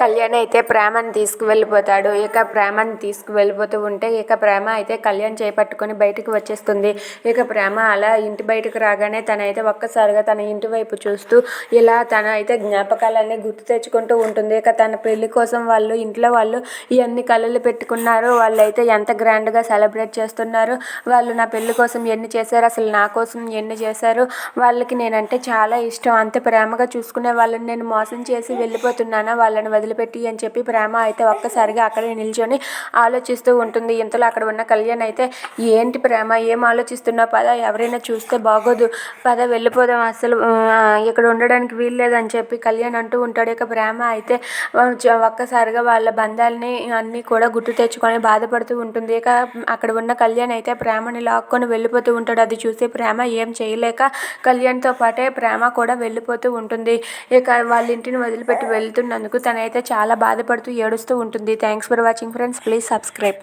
కళ్యాణ్ అయితే ప్రేమని తీసుకువెళ్ళిపోతాడు. ఇక ప్రేమని తీసుకువెళ్ళిపోతూ ఉంటే ఇక ప్రేమ అయితే కళ్యాణ్ చేపట్టుకొని బయటికి వచ్చేస్తుంది. ఇక ప్రేమ అలా ఇంటి బయటకు రాగానే తనైతే ఒక్కసారిగా తన ఇంటి వైపు చూస్తూ ఇలా తన అయితే జ్ఞాపకాలన్నీ గుర్తు తెచ్చుకుంటూ ఉంటుంది. ఇక తన పెళ్ళి కోసం వాళ్ళు ఇంట్లో వాళ్ళు ఎన్ని కళలు పెట్టుకున్నారు వాళ్ళు అయితే ఎంత గ్రాండ్గా సెలబ్రేట్ చేస్తున్నారు వాళ్ళు నా పెళ్ళి కోసం ఎన్ని చేశారు అసలు నా కోసం ఎన్ని చేశారు వాళ్ళకి నేనంటే చాలా ఇష్టం. అంత ప్రేమగా చూసుకునే వాళ్ళని నేను మోసం చేసి వెళ్ళిపోతున్నానా? వాళ్ళని వదిలిపెట్టి అని చెప్పి ప్రేమ అయితే ఒక్కసారిగా అక్కడే నిల్చొని ఆలోచిస్తూ ఉంటుంది. ఇంతలో అక్కడ ఉన్న కళ్యాణ్ అయితే ఏంటి ప్రేమ? ఏం ఆలోచిస్తున్నావు? పద ఎవరైనా చూస్తే బాగోదు. పద వెళ్ళిపోదాం. అసలు ఇక్కడ ఉండడానికి వీల్లేదని చెప్పి కళ్యాణ్ అంటూ ఉంటాడు. ఇక ప్రేమ అయితే ఒక్కసారిగా వాళ్ళ బంధాలని అన్నీ కూడా గుర్తు తెచ్చుకొని బాధపడుతూ ఉంటుంది. ఇక అక్కడ ఉన్న కళ్యాణ్ అయితే ప్రేమని లాక్కొని వెళ్ళిపోతూ ఉంటాడు. అది చూసి ప్రేమ ఏం చేయలేక కళ్యాణ్తో పాటే ప్రేమ కూడా వెళ్ళిపోతూ ఉంటుంది. ఇక వాళ్ళ ఇంటిని వదిలిపెట్టి వెళ్తున్నందుకు తనైతే చాలా బాధపడుతూ ఏడుస్తూ ఉంటుంది. Thanks for watching friends please subscribe